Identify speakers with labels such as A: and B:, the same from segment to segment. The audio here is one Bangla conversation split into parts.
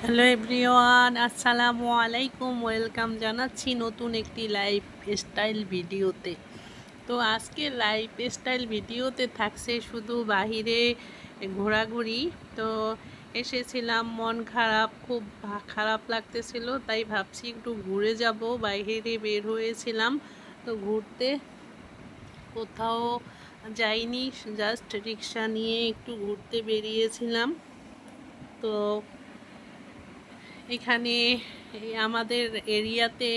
A: হ্যালো এভরিওয়ান, আসসালামু আলাইকুম। ওয়েলকাম জানাচ্ছি নতুন একটি লাইফ স্টাইল ভিডিওতে। তো আজকে লাইফ স্টাইল ভিডিওতে থাকছে শুধু বাহিরে ঘোরাঘুরি। তো এসেছিলাম, মন খারাপ, খুব খারাপ লাগতেছিল, তাই ভাবছি একটু ঘুরে যাব। বাইরে বের হয়েছিলাম, তো ঘুরতে কোথাও যাইনি, জাস্ট রিক্সা নিয়ে একটু ঘুরতে বেরিয়েছিলাম। তো এখানে আমাদের এরিয়াতে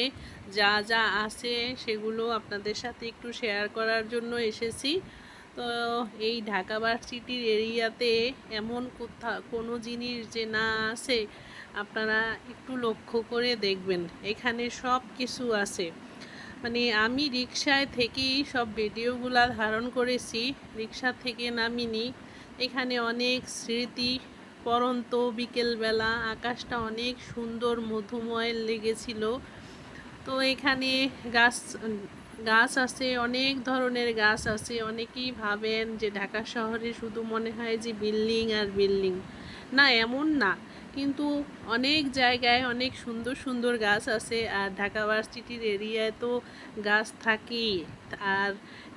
A: যা যা আছে সেগুলো আপনাদের সাথে একটু শেয়ার করার জন্য এসেছি। তো এই ঢাকা ভার্সিটির এরিয়াতে এমন কোথা, কোনো জিনিস যে না আছে, আপনারা একটু লক্ষ্য করে দেখবেন। এখানে সব কিছু আছে। মানে আমি রিক্সায় থেকেই সব ভিডিওগুলা ধারণ করেছি রিক্সা থেকে নামিনি। এখানে অনেক স্মৃতি পরন্ত বিকেলবেলা আকাশটা অনেক সুন্দর মধুময় লেগেছিল। তো এখানে গাছ গাছ আছে, অনেক ধরনের গাছ আছে। অনেকেই ভাবেন যে ঢাকা শহরে শুধু মনে হয় যে বিল্ডিং আর বিল্ডিং। না, এমন না। কিন্তু অনেক জায়গায় অনেক সুন্দর সুন্দর গাছ আছে আর ঢাকা ভার্সিটির এরিয়ায় তো গাছ থাকেই। আর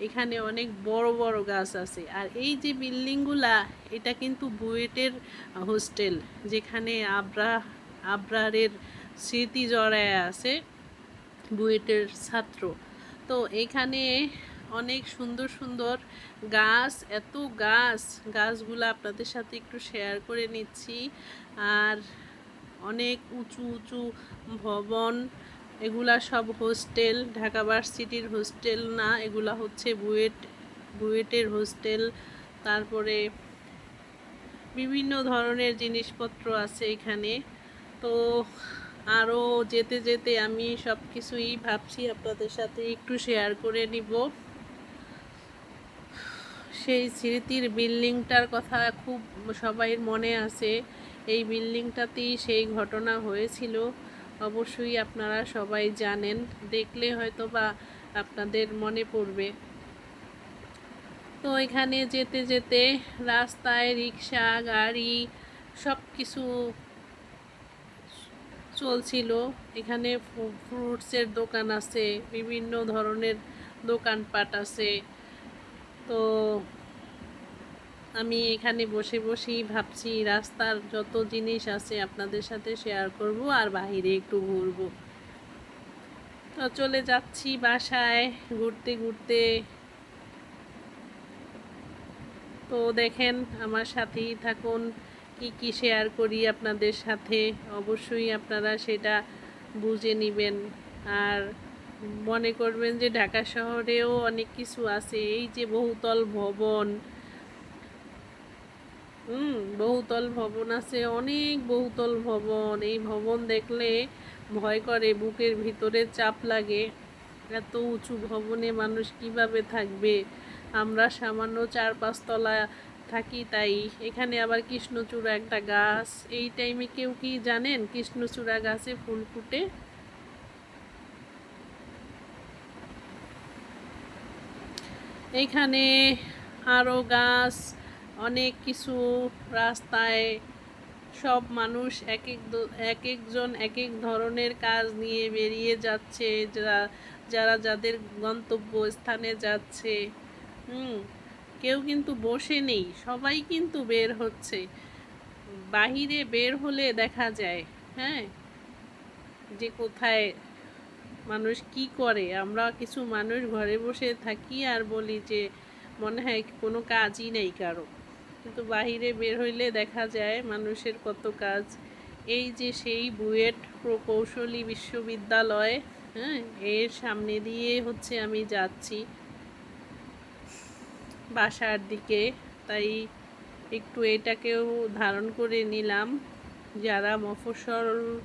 A: এখানে অনেক বড় বড় গাছ আছে। আর এই যে বিল্ডিংগুলা, এটা কিন্তু বুয়েটের হোস্টেল, যেখানে আবরা, আবরারের স্মৃতি জড়ায় আছে বুয়েটের ছাত্র। তো এখানে অনেক সুন্দর সুন্দর গাছ, এত গাছ। গাছগুলো আপনাদের সাথে একটু শেয়ার করে নিচ্ছি। আর অনেক উঁচু উঁচু ভবন, এগুলা সব হোস্টেল ঢাকা ভার্সিটির হোস্টেল না, এগুলা হচ্ছে বুয়েট, বুয়েটের হোস্টেল তারপরে বিভিন্ন ধরনের জিনিসপত্র আছে এখানে। তো আরও যেতে যেতে আমি সব কিছুই ভাবছি, আপনাদের সাথে একটু শেয়ার করে নিব। সেই স্মৃতির বিল্ডিংটার কথা খুব সবাই মনে আছে। এই বিল্ডিংটাতেই সেই ঘটনা হয়েছিল। অবশ্যই আপনারা সবাই জানেন। দেখলে হয়তো বা আপনাদের মনে পড়বে। তো এখানে যেতে যেতে রাস্তায় রিক্সা, গাড়ি সব কিছু চলছিল। এখানে ফ্রুটসের দোকান আছে, বিভিন্ন ধরনের দোকানপাট আছে। তো আমি এখানে বসে বসেই ভাবছি, রাস্তার যত জিনিস আছে আপনাদের সাথে শেয়ার করব আর বাইরে একটু ঘুরবো। তো চলে যাচ্ছি বাসায় ঘুরতে ঘুরতে। তো দেখেন, আমার সাথেই থাকুন, কি কি শেয়ার করি আপনাদের সাথে? অবশ্যই আপনারা সেটা বুঝে নেবেন। আর মনে করবেন যে ঢাকা শহরেও অনেক কিছু আছে। এই যে বহুতল ভবন, হুম, বহুতল ভবন আছে, অনেক বহুতল ভবন। এই ভবন দেখলে ভয় করে, বুকের ভিতরে চাপ লাগে। এত উঁচু ভবনে মানুষ কীভাবে থাকবে? আমরা সামান্য চার পাঁচতলা থাকি তাই। এখানে আবার কৃষ্ণচূড়া একটা গাছ। এই টাইমে কেউ কি জানেন কৃষ্ণচূড়া গাছে ফুল ফুটে? এখানে আরও গাছ, অনেক কিছু, রাস্তায় সব মানুষ এক এক এক একজন এক এক ধরনের কাজ নিয়ে বেরিয়ে যাচ্ছে, যারা যারা যাদের গন্তব্য স্থানে যাচ্ছে। হুম, কেউ কিন্তু বসে নেই, সবাই কিন্তু বের হচ্ছে। বাহিরে বের হলে দেখা যায় হ্যাঁ? যে কোথায় মানুষ কি করে? আমরা কিছু মানুষ ঘরে বসে থাকি আর বলি যে, মনে হয় কোনো কাজই নেই কারও। কিন্তু বাহিরে বের হইলে দেখা যায় মানুষের কত কাজ। এই যে সেই বুয়েট প্রকৌশলী বিশ্ববিদ্যালয় হ্যাঁ এর সামনে দিয়ে হচ্ছে আমি যাচ্ছি। বাসার দিকে, তাই একটু এটাকেও ধারণ করে নিলাম। যারা মফস্বল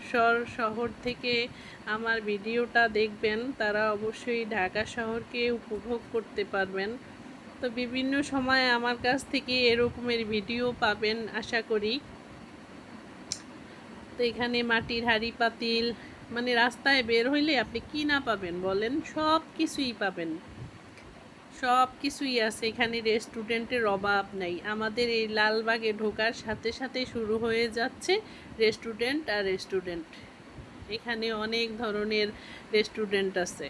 A: মফস্বল শহর থেকে আমার ভিডিওটা দেখবেন, তারা অবশ্যই ঢাকা শহরকে উপভোগ করতে পারবেন। তো বিভিন্ন সময় আমার কাছ থেকে এরকমের ভিডিও পাবেন আশা করি। তো এখানে মাটির হাঁড়ি পাতিল মানে রাস্তায় বের হইলে আপনি কি না পাবেন বলেন সব কিছুই পাবেন। সব কিছুই আছে, এখানে রেস্টুরেন্টের অভাব নাই। আমাদের এই লালবাগে ঢোকার সাথে সাথে শুরু হয়ে যাচ্ছে রেস্টুরেন্ট আর রেস্টুরেন্ট এখানে অনেক ধরনের রেস্টুরেন্ট আছে।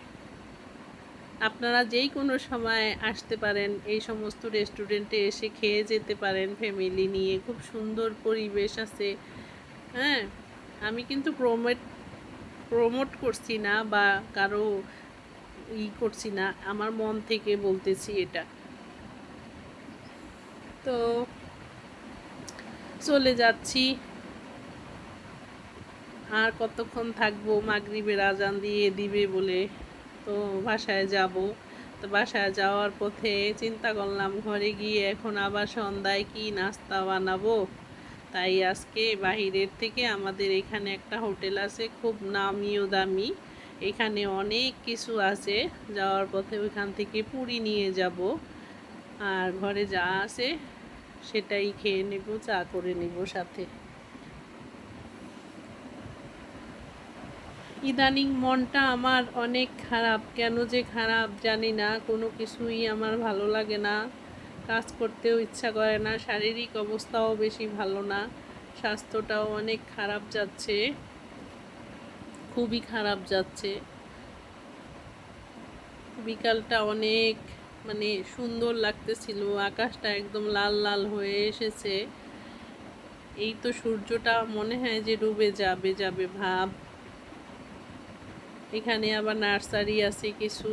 A: আপনারা যেই কোনো সময় আসতে পারেন, এই সমস্ত রেস্টুরেন্টে এসে খেয়ে যেতে পারেন ফ্যামিলি নিয়ে। খুব সুন্দর পরিবেশ আছে। হ্যাঁ আমি কিন্তু প্রমোট প্রমোট করছি না বা কারও ই করছি না, আমার মন থেকে বলতেছি এটা। তো চলে যাচ্ছি। আর কতক্ষণ থাকব? মাগরিবের আজান দিয়ে দিবে বলে তো বাসায় যাব। তো বাসায় যাওয়ার পথে চিন্তা করলাম, ঘরে গিয়ে এখন আবার সন্ধ্যায় কি নাস্তা বানাবো? তাই আজকে বাহিরের থেকে আমাদের এখানে একটা হোটেল আছে, খুব নামিও দামি। এখানে অনেক কিছু আছে। যাওয়ার পথে ওইখান থেকে পুরি নিয়ে যাব। আর ঘরে যা আছে সেটাই খেয়ে নেব, চা করে নেব সাথে। ইদানিং মনটা আমার অনেক খারাপ। কেন যে খারাপ জানি না, কোনো কিছুই আমার ভালো লাগে না। কাজ করতেও ইচ্ছা করে না, শারীরিক অবস্থাও বেশি ভালো না। স্বাস্থ্যটাও অনেক খারাপ যাচ্ছে। খুবই খারাপ যাচ্ছে। বিকালটা অনেক মানে সুন্দর লাগতেছিল, আকাশটা একদম লাল লাল হয়ে এসেছে। এই তো সূর্যটা মনে হয় যে ডুবে যাবে যাবে ভাব। এখানে আবার নার্সারি আছে, কিছু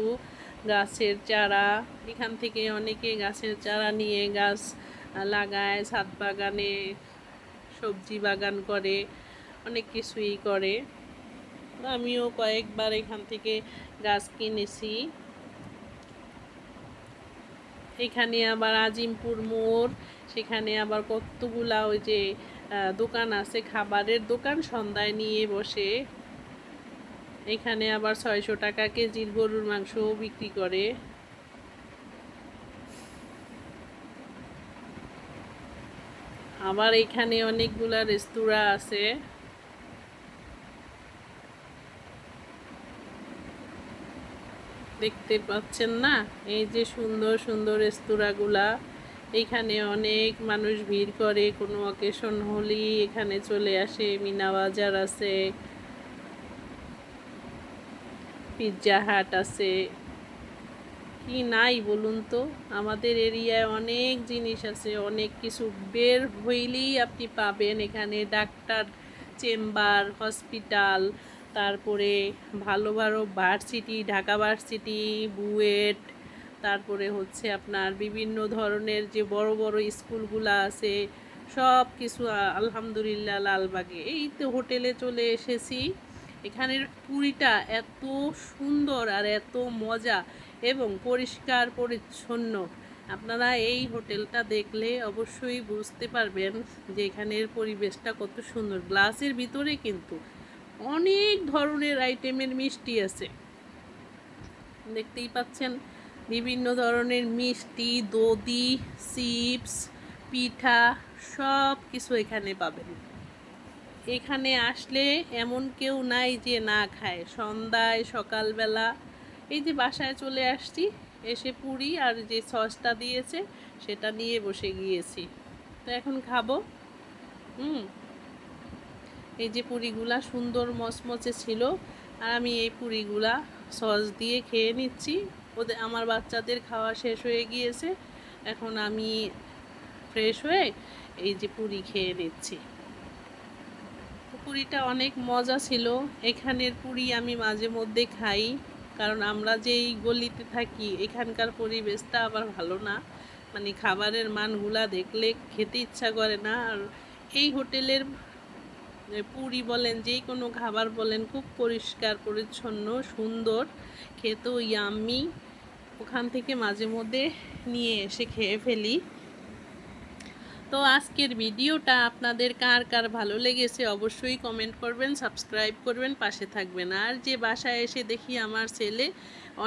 A: গাছের চারা। এখান থেকে অনেকে গাছের চারা নিয়ে গাছ লাগায়, ছাদ বাগানে সবজি বাগান করে, অনেক কিছুই করে। আমিও কয়েকবার এখান থেকে গাছ কিনেছি। এখানে আবার আজিমপুর মোড়, সেখানে আবার কতগুলা ওই যে দোকান আছে, খাবারের দোকান সন্ধ্যায় নিয়ে বসে। এখানে আবার ছয়শো টাকা কেজির গরুর মাংসও বিক্রি করে। আবার এখানে অনেকগুলা রেস্তোরাঁ আছে। দেখতে পাচ্ছেন না? এই যে সুন্দর সুন্দর রেস্তোরাঁগুলা। এখানে অনেক মানুষ ভিড় করে। কোনো অকেশন হলেই এখানে চলে আসে। মিনা বাজার আছে। পিৎজা হাট আছে। কি নাই বলুন তো? আমাদের এরিয়ায় অনেক জিনিস আছে। অনেক কিছু বের হইলেই আপনি পাবেন। এখানে ডাক্তার, চেম্বার, হসপিটাল তারপরে ভালো ভালো ভার্সিটি ঢাকা ভার্সিটি বুয়েট, তারপরে হচ্ছে আপনার বিভিন্ন ধরনের যে বড় বড় স্কুলগুলো আছে সব কিছু আলহামদুলিল্লাহ লালবাগে। এই তো হোটেলে চলে এসেছি। এখানের পুরীটা এত সুন্দর আর এত মজা এবং পরিষ্কার পরিচ্ছন্ন। আপনারা এই হোটেলটা দেখলে অবশ্যই বুঝতে পারবেন যে এখানের পরিবেশটা কত সুন্দর। গ্লাসের ভিতরে কিন্তু অনেক ধরনের আইটেমের মিষ্টি আছে। দেখতেই পাচ্ছেন, বিভিন্ন ধরনের মিষ্টি, দধি, চিপস, পিঠা সব কিছু এখানে পাবেন। এখানে আসলে এমন কেউ নাই যে না খায়। সন্ধ্যায়, সকালবেলা এই যে বাসায় চলে আসছি, এসে পুরি আর যে সসটা দিয়েছে, সেটা নিয়ে বসে গিয়েছি। তো এখন খাব। হুম। এই যে পুরিগুলা সুন্দর মচমচে ছিল, আর আমি এই পুরিগুলা সস দিয়ে খেয়ে নিচ্ছি। ওদের আমার বাচ্চাদের খাওয়া শেষ হয়ে গিয়েছে। এখন আমি ফ্রেশ হয়ে এই যে পুরি খেয়ে নিচ্ছি। পুরিটা অনেক মজা ছিল। এখানের পুরি আমি মাঝে মধ্যে খাই, কারণ আমরা যেই গলিতে থাকি, এখানকার পরিবেশটা আবার ভালো না। মানে খাবারের মানগুলা দেখলে খেতে ইচ্ছা করে না। আর এই হোটেলের পুরি বলেন যে কোনো খাবার বলেন, খুব পরিষ্কার, পরিচ্ছন্ন, সুন্দর, খেতেও ইয়াম্মি ওখান থেকে মাঝে মধ্যে নিয়ে এসে খেয়ে ফেলি। তো আজকের ভিডিওটা আপনাদের কার কার ভালো লেগেছে অবশ্যই কমেন্ট করবেন সাবস্ক্রাইব করবেন, পাশে থাকবেন। আর যে বাসায় এসে দেখি আমার ছেলে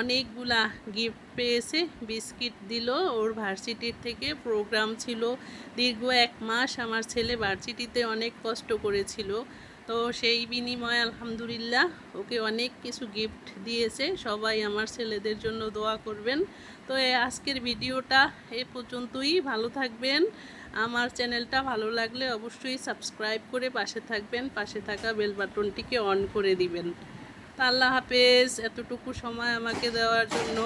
A: অনেকগুলা গিফট পেয়েছে, বিস্কিট দিল, ওর ভার্সিটির থেকে প্রোগ্রাম ছিল। দীর্ঘ এক মাস আমার ছেলে ভার্সিটিতে অনেক কষ্ট করেছিল। তো সেই বিনিময়ে আলহামদুলিল্লাহ ওকে অনেক কিছু গিফট দিয়েছে। সবাই আমার ছেলেদের জন্য দোয়া করবেন। তো আজকের ভিডিওটা এ পর্যন্তই। ভালো থাকবেন। আমার চ্যানেলটা ভালো লাগলে অবশ্যই সাবস্ক্রাইব করে পাশে থাকবেন। পাশে থাকা বেল বাটনটিকে অন করে দিবেন। আল্লাহ হাফেজ। এতটুকু সময় আমাকে দেওয়ার জন্য।